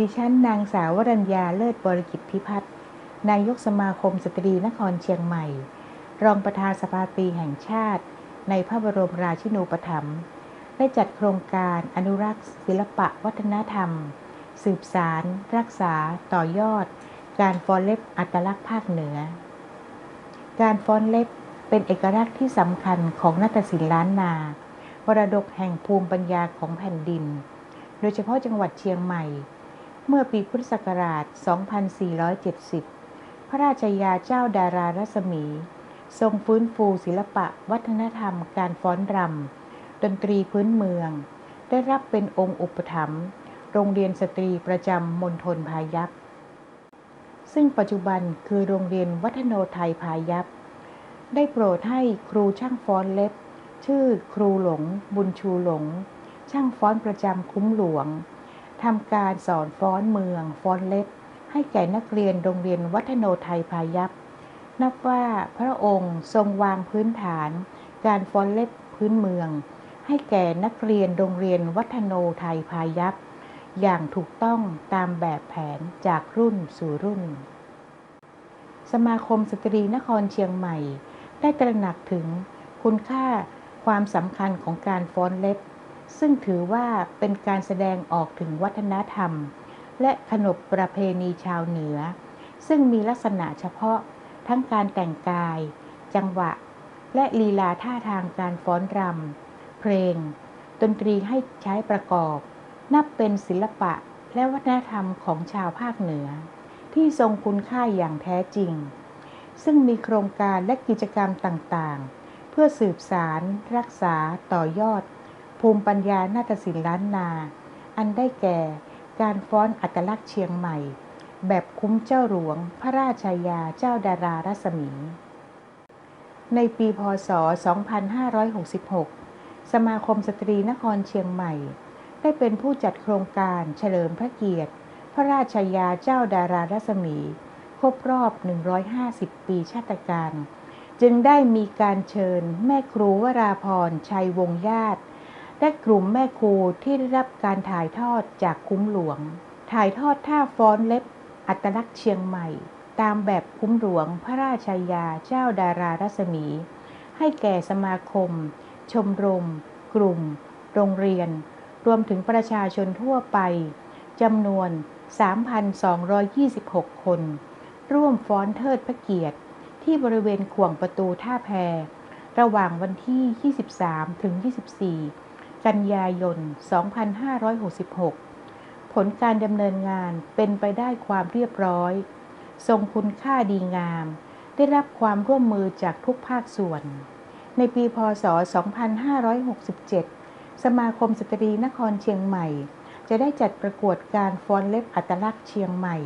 ดิฉันนางสาววรัญญาเลิศบริกิตพิพัฒน์นายกสมาคมสตรีนครเชียงใหม่ รองประธานสภาตรีแห่งชาติ ในพระบรมราชินูปถัมภ์ได้จัดโครงการอนุรักษ์ ศิลปะวัฒนธรรม สืบสาร รักษา ต่อยอด การฟ้อนเล็บอัตลักษณ์ภาคเหนือ การฟ้อนเล็บเป็นเอกลักษณ์ที่สำคัญของนาฏศิลป์ล้านนามรดกแห่งภูมิปัญญาของแผ่นดิน โดยเฉพาะจังหวัดเชียงใหม่ เมื่อปีพุทธศักราช 2470 พระราชยาเจ้าดารารัศมี ทรงฟื้นฟูศิลปะ วัฒนธรรม การฟ้อนรำ ดนตรีพื้นเมือง ได้รับเป็นองค์อุปถัมภ์ โรงเรียนสตรีประจำมณฑลพายัพ ซึ่งปัจจุบันคือโรงเรียนวัฒโนไทยพายัพ ได้โปรดให้ครูช่างฟ้อนเล็บ ชื่อครูหลง บุญชูหลง ช่างฟ้อนประจำคุ้มหลวง ทำการสอนฟ้อนเมืองฟ้อนเล็บให้แก่นักเรียนโรงเรียนวัฒโนไทยพายัพนับว่าพระองค์ทรงวางพื้นฐาน การฟ้อนเล็บพื้นเมือง ให้แก่นักเรียนโรงเรียนวัฒโนไทยพายัพอย่างถูกต้องตามแบบแผนจากรุ่นสู่รุ่น สมาคมสตรีนครเชียงใหม่ ได้ตระหนักถึงคุณค่าความสำคัญของการฟ้อนเล็บ ซึ่งถือว่าเป็นการแสดงออกถึงวัฒนธรรม และขนบประเพณีชาวเหนือ ซึ่งมีลักษณะเฉพาะทั้งการแต่งกาย จังหวะ และลีลาท่าทางการฟ้อนรำเพลง ดนตรีให้ใช้ประกอบ นับเป็นศิลปะและวัฒนธรรมของชาวภาคเหนือ ที่ทรงคุณค่าอย่างแท้จริง ซึ่งมีโครงการและกิจกรรมต่างๆ เพื่อสืบสาร รักษาต่อยอด ภูมิปัญญานาฏศิลป์ล้านนา อันได้แก่ การฟ้อนอัตลักษณ์เชียงใหม่ แบบคุ้มเจ้าหลวง พระราชายาเจ้าดารารัศมี ในปีพศ 2566 สมาคมสตรีนครเชียงใหม่ ได้เป็นผู้จัดโครงการเฉลิมพระเกียรติ พระราชายาเจ้าดารารัศมี ครบรอบ 150 ปีชาติการ จึงได้มีการเชิญแม่ครูวราพรชัยวงญาติ และกลุ่มแม่ครูที่ได้รับการถ่ายทอดจากคุ้มหลวง ถ่ายทอดท่าฟ้อนเล็บ อัตลักษณ์เชียงใหม่ ตามแบบคุ้มหลวงพระราชายาเจ้าดารารัศมี ให้แก่สมาคม ชมรม กลุ่ม โรงเรียน รวมถึงประชาชนทั่วไปจำนวน 3,226 คน ร่วมฟ้อนเทิดพระเกียรติ ที่บริเวณขวงประตูท่าแพระหว่างวันที่ 23 ถึง 24 กันยายน 2566 ผลการดำเนินงานเป็นไปได้ความเรียบร้อย ทรงคุณค่าดีงาม ได้รับความร่วมมือจากทุกภาคส่วน ในปีพศ 2567 สมาคมสตรีนครเชียงใหม่ จะได้จัดประกวดการฟ้อนเล็บอัตลักษณ์เชียงใหม่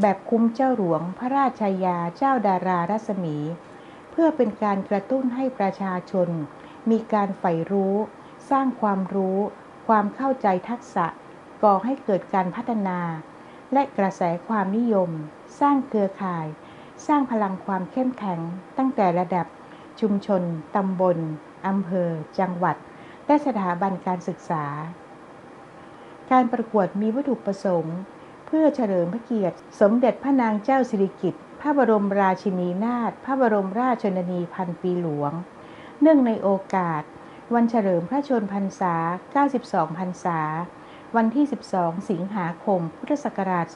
แบบคุ้มเจ้าหลวงพระราชายาเจ้าดารารัศมี เพื่อเป็นการกระตุ้นให้ประชาชน มีการใฝ่รู้ สร้างความรู้ ความเข้าใจทักษะ ก่อให้เกิดการพัฒนา และกระแสความนิยม สร้างเครือข่าย สร้างพลังความเข้มแข็ง ตั้งแต่ระดับ ชุมชน ตำบลอำเภอ จังหวัด และสถาบันการศึกษา การประกวดมีวัตถุประสงค์ เพื่อเฉลิมพระเกียรติ สมเด็จพระนางเจ้าสิริกิติ์พระบรมราชินีนาถพระบรมราชชนนีพันปีหลวง เนื่องในโอกาส วันเฉลิมพระชนพรรษา 92 พรรษา วันที่ 12 สิงหาคม พุทธศักราช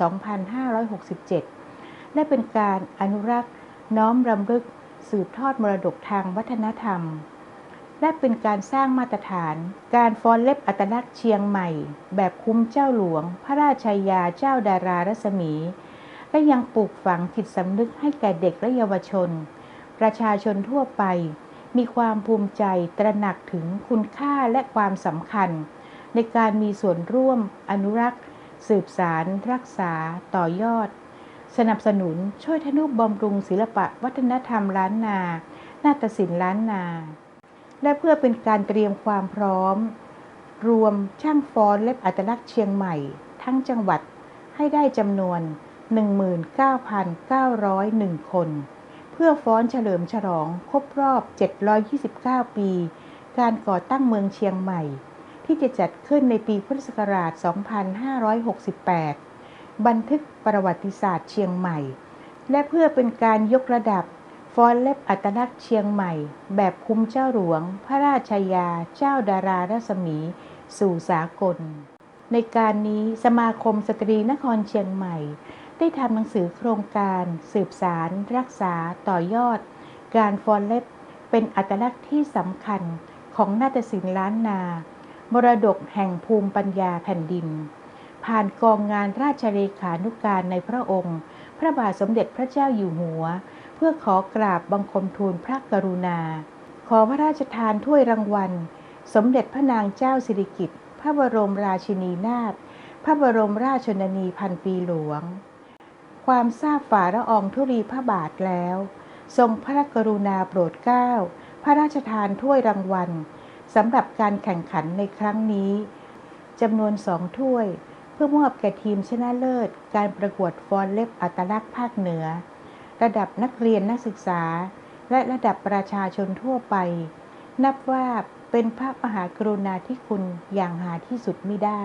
2567 และเป็นการอนุรักษ์น้อมรำลึกสืบทอดมรดกทางวัฒนธรรม และเป็นการสร้างมาตรฐาน การฟ้อนเล็บอัตลักษณ์เชียงใหม่ แบบคุ้มเจ้าหลวง พระราชายาเจ้าดารารัศมี และยังปลูกฝังจิตสำนึกให้แก่เด็กและเยาวชน ประชาชนทั่วไป มีความภูมิใจตระหนักถึงคุณค่าและความสำคัญ ในการมีส่วนร่วมอนุรักษ์ สืบสาร รักษา ต่อยอด สนับสนุนช่วยทนุบำรุงศิลปะวัฒนธรรมล้านนา นาฏศิลป์ล้านนา และเพื่อเป็นการเตรียมความพร้อม รวมช่างฟ้อนเล็บอัตลักษณ์เชียงใหม่ ทั้งจังหวัดให้ได้จำนวน 19,901 คน เพื่อฟ้อนเฉลิมฉลองครบรอบ 729 ปี การก่อตั้งเมืองเชียงใหม่ ที่จะจัดขึ้นในปีพุทธศักราช 2568 บันทึกประวัติศาสตร์เชียงใหม่ และเพื่อเป็นการยกระดับฟอนเล็บอัตลักษณ์เชียงใหม่ แบบคุ้มเจ้าหลวง พระราชยา เจ้าดารารัศมี สู่สากล ในการนี้สมาคมสตรีนครเชียงใหม่ ได้ทำหนังสือโครงการ สืบสาร รักษา ต่อยอด การฟอนเล็บ เป็นอัตลักษณ์ที่สำคัญของนาฏศิลป์ล้านนา มรดกแห่งภูมิปัญญาแผ่นดิน ผ่านกองงานราชเลขานุการในพระองค์ พระบาทสมเด็จพระเจ้าอยู่หัว เพื่อขอกราบบังคมทูลพระกรุณา ขอพระราชทานถ้วยรางวัล สมเด็จพระนางเจ้าสิริกิติ์พระบรมราชินีนาถพระบรมราชชนนีพันปีหลวง ความทราบฝ่าละอองธุรีพระบาทแล้ว ทรงพระกรุณาโปรดเกล้า พระราชทานถ้วยรางวัลสำหรับการแข่งขันในครั้งนี้จำนวนสองถ้วย เพื่อมอบแก่ทีมชนะเลิศ การประกวดฟอนเล็บอัตลักษณ์ภาคเหนือ ระดับนักเรียนนักศึกษา และระดับประชาชนทั่วไป นับว่าเป็นพระมหากรุณาธิคุณอย่างหาที่สุดไม่ได้